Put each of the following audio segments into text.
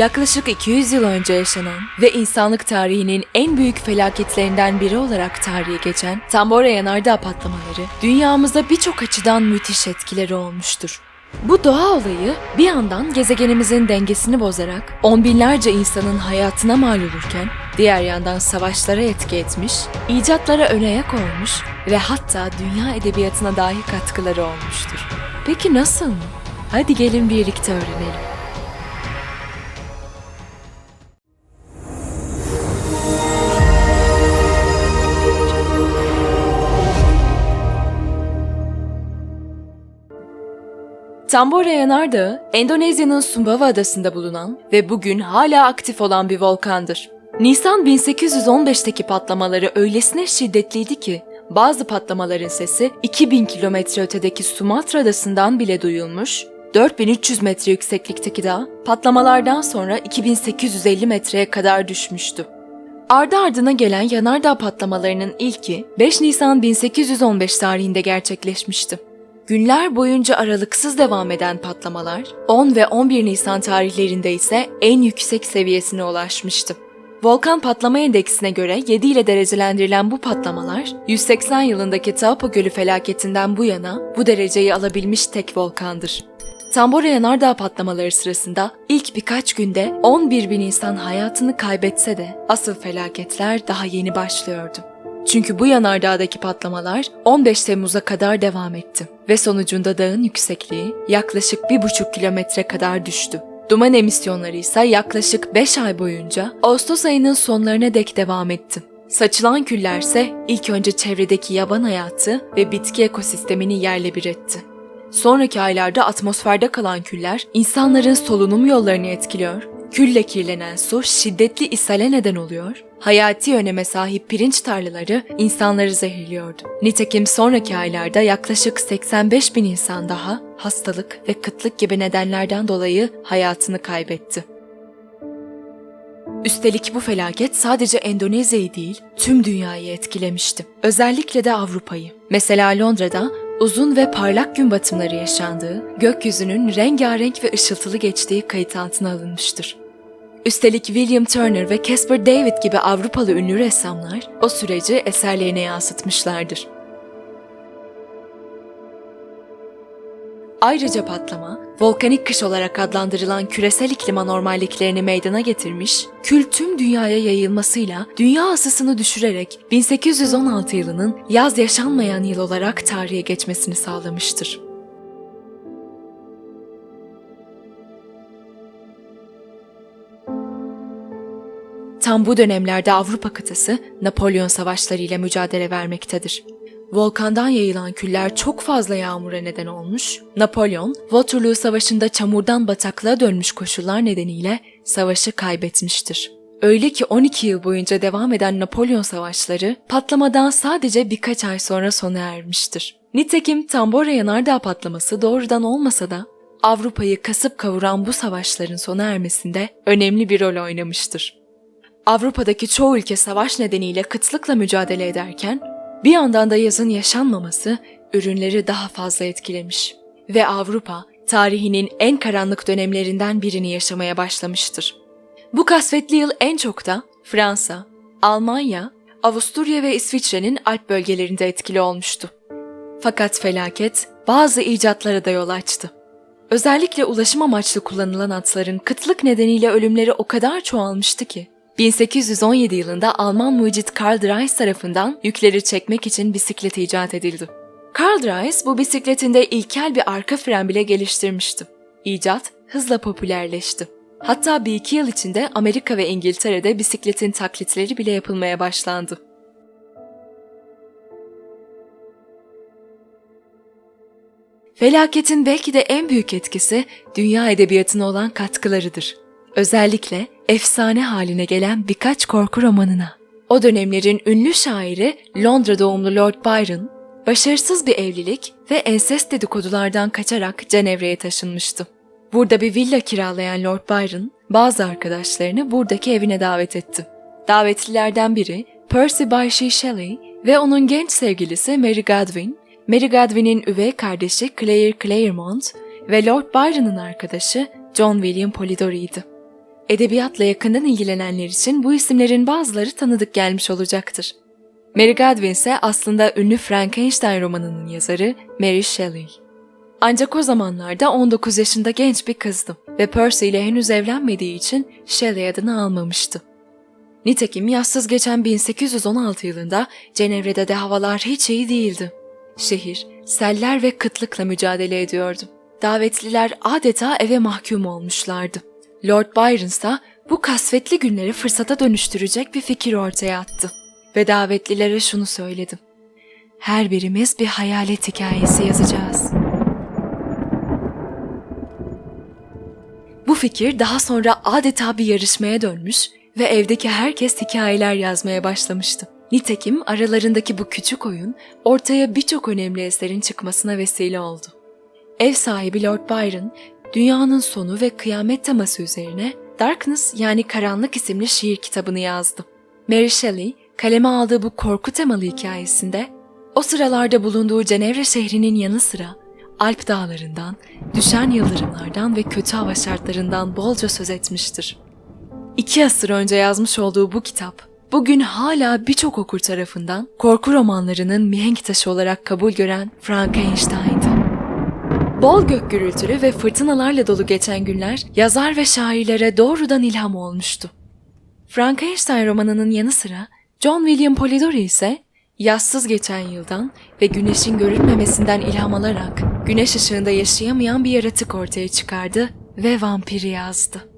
yaklaşık 200 yıl önce yaşanan ve insanlık tarihinin en büyük felaketlerinden biri olarak tarihe geçen Tambora Yanardağ patlamaları dünyamıza birçok açıdan müthiş etkileri olmuştur. Bu doğa olayı bir yandan gezegenimizin dengesini bozarak on binlerce insanın hayatına mal olurken diğer yandan savaşlara etki etmiş, icatlara ön ayak olmuş ve hatta dünya edebiyatına dahi katkıları olmuştur. Peki nasıl mı? Hadi gelin birlikte öğrenelim. Tambora Yanardağı, Endonezya'nın Sumbawa adasında bulunan ve bugün hala aktif olan bir volkandır. Nisan 1815'teki patlamaları öylesine şiddetliydi ki, bazı patlamaların sesi 2000 kilometre ötedeki Sumatra adasından bile duyulmuş, 4300 metre yükseklikteki dağ, patlamalardan sonra 2850 metreye kadar düşmüştü. Ardı ardına gelen yanardağ patlamalarının ilki 5 Nisan 1815 tarihinde gerçekleşmişti. Günler boyunca aralıksız devam eden patlamalar 10 ve 11 Nisan tarihlerinde ise en yüksek seviyesine ulaşmıştı. Volkan patlama endeksine göre 7 ile derecelendirilen bu patlamalar 180 yılındaki Taupo Gölü felaketinden bu yana bu dereceyi alabilmiş tek volkandır. Tambora Yanardağ patlamaları sırasında ilk birkaç günde 11 bin insan hayatını kaybetse de asıl felaketler daha yeni başlıyordu. Çünkü bu yanardağdaki patlamalar 15 Temmuz'a kadar devam etti ve sonucunda dağın yüksekliği yaklaşık 1,5 kilometre kadar düştü. Duman emisyonları ise yaklaşık 5 ay boyunca Ağustos ayının sonlarına dek devam etti. Saçılan küllerse ilk önce çevredeki yaban hayatı ve bitki ekosistemini yerle bir etti. Sonraki aylarda atmosferde kalan küller insanların solunum yollarını etkiliyor, külle kirlenen su şiddetli ishale neden oluyor, hayati öneme sahip pirinç tarlaları insanları zehirliyordu. Nitekim sonraki aylarda yaklaşık 85 bin insan daha hastalık ve kıtlık gibi nedenlerden dolayı hayatını kaybetti. Üstelik bu felaket sadece Endonezya'yı değil, tüm dünyayı etkilemişti. Özellikle de Avrupa'yı. Mesela Londra'da uzun ve parlak gün batımları yaşandığı, gökyüzünün rengarenk ve ışıltılı geçtiği kayıt altına alınmıştır. Üstelik William Turner ve Caspar David gibi Avrupalı ünlü ressamlar o süreci eserlerine yansıtmışlardır. Ayrıca patlama, volkanik kış olarak adlandırılan küresel iklim anormalliklerini meydana getirmiş, kül tüm dünyaya yayılmasıyla dünya ısısını düşürerek 1816 yılının yaz yaşanmayan yıl olarak tarihe geçmesini sağlamıştır. Tam bu dönemlerde Avrupa kıtası Napolyon savaşları ile mücadele vermektedir. Volkandan yayılan küller çok fazla yağmura neden olmuş, Napolyon, Waterloo Savaşı'nda çamurdan bataklığa dönmüş koşullar nedeniyle savaşı kaybetmiştir. Öyle ki 12 yıl boyunca devam eden Napolyon savaşları patlamadan sadece birkaç ay sonra sona ermiştir. Nitekim Tambora Yanardağ patlaması doğrudan olmasa da Avrupa'yı kasıp kavuran bu savaşların sona ermesinde önemli bir rol oynamıştır. Avrupa'daki çoğu ülke savaş nedeniyle kıtlıkla mücadele ederken bir yandan da yazın yaşanmaması ürünleri daha fazla etkilemiş ve Avrupa tarihinin en karanlık dönemlerinden birini yaşamaya başlamıştır. Bu kasvetli yıl en çok da Fransa, Almanya, Avusturya ve İsviçre'nin Alp bölgelerinde etkili olmuştu. Fakat felaket bazı icatlara da yol açtı. Özellikle ulaşım amaçlı kullanılan atların kıtlık nedeniyle ölümleri o kadar çoğalmıştı ki 1817 yılında Alman mucit Karl Drais tarafından yükleri çekmek için bisiklet icat edildi. Karl Drais bu bisikletinde ilkel bir arka fren bile geliştirmişti. İcat hızla popülerleşti. Hatta bir iki yıl içinde Amerika ve İngiltere'de bisikletin taklitleri bile yapılmaya başlandı. Felaketin belki de en büyük etkisi dünya edebiyatına olan katkılarıdır. Özellikle efsane haline gelen birkaç korku romanına. O dönemlerin ünlü şairi Londra doğumlu Lord Byron, başarısız bir evlilik ve ensest dedikodulardan kaçarak Cenevre'ye taşınmıştı. Burada bir villa kiralayan Lord Byron, bazı arkadaşlarını buradaki evine davet etti. Davetlilerden biri Percy Bysshe Shelley ve onun genç sevgilisi Mary Godwin, Mary Godwin'in üvey kardeşi Claire Claremont ve Lord Byron'ın arkadaşı John William Polidori'ydi. Edebiyatla yakından ilgilenenler için bu isimlerin bazıları tanıdık gelmiş olacaktır. Mary Godwin ise aslında ünlü Frankenstein romanının yazarı Mary Shelley. Ancak o zamanlarda 19 yaşında genç bir kızdı ve Percy ile henüz evlenmediği için Shelley adını almamıştı. Nitekim yazsız geçen 1816 yılında Cenevre'de de havalar hiç iyi değildi. Şehir seller ve kıtlıkla mücadele ediyordu. Davetliler adeta eve mahkum olmuşlardı. Lord Byron ise bu kasvetli günleri fırsata dönüştürecek bir fikir ortaya attı. Ve davetlilere şunu söyledi. Her birimiz bir hayalet hikayesi yazacağız. Bu fikir daha sonra adeta bir yarışmaya dönmüş ve evdeki herkes hikayeler yazmaya başlamıştı. Nitekim aralarındaki bu küçük oyun ortaya birçok önemli eserin çıkmasına vesile oldu. Ev sahibi Lord Byron, dünyanın sonu ve kıyamet teması üzerine Darkness yani Karanlık isimli şiir kitabını yazdı. Mary Shelley, kaleme aldığı bu korku temalı hikayesinde o sıralarda bulunduğu Cenevre şehrinin yanı sıra Alp dağlarından, düşen yıldırımlardan ve kötü hava şartlarından bolca söz etmiştir. İki asır önce yazmış olduğu bu kitap, bugün hala birçok okur tarafından korku romanlarının mihenk taşı olarak kabul gören Frankenstein'dı. Bol gök gürültülü ve fırtınalarla dolu geçen günler yazar ve şairlere doğrudan ilham olmuştu. Frankenstein romanının yanı sıra John William Polidori ise yazsız geçen yıldan ve güneşin görülmemesinden ilham alarak güneş ışığında yaşayamayan bir yaratık ortaya çıkardı ve vampiri yazdı.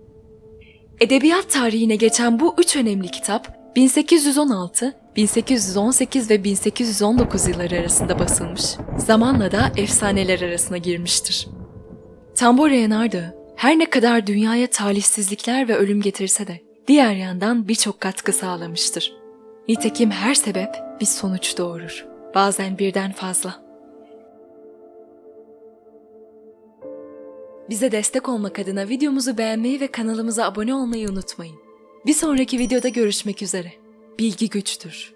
Edebiyat tarihine geçen bu üç önemli kitap 1816, 1818 ve 1819 yılları arasında basılmış. Zamanla da efsaneler arasına girmiştir. Tambora Yanardağ her ne kadar dünyaya talihsizlikler ve ölüm getirse de diğer yandan birçok katkı sağlamıştır. Nitekim her sebep bir sonuç doğurur. Bazen birden fazla. Bize destek olmak adına videomuzu beğenmeyi ve kanalımıza abone olmayı unutmayın. Bir sonraki videoda görüşmek üzere. Bilgi güçtür.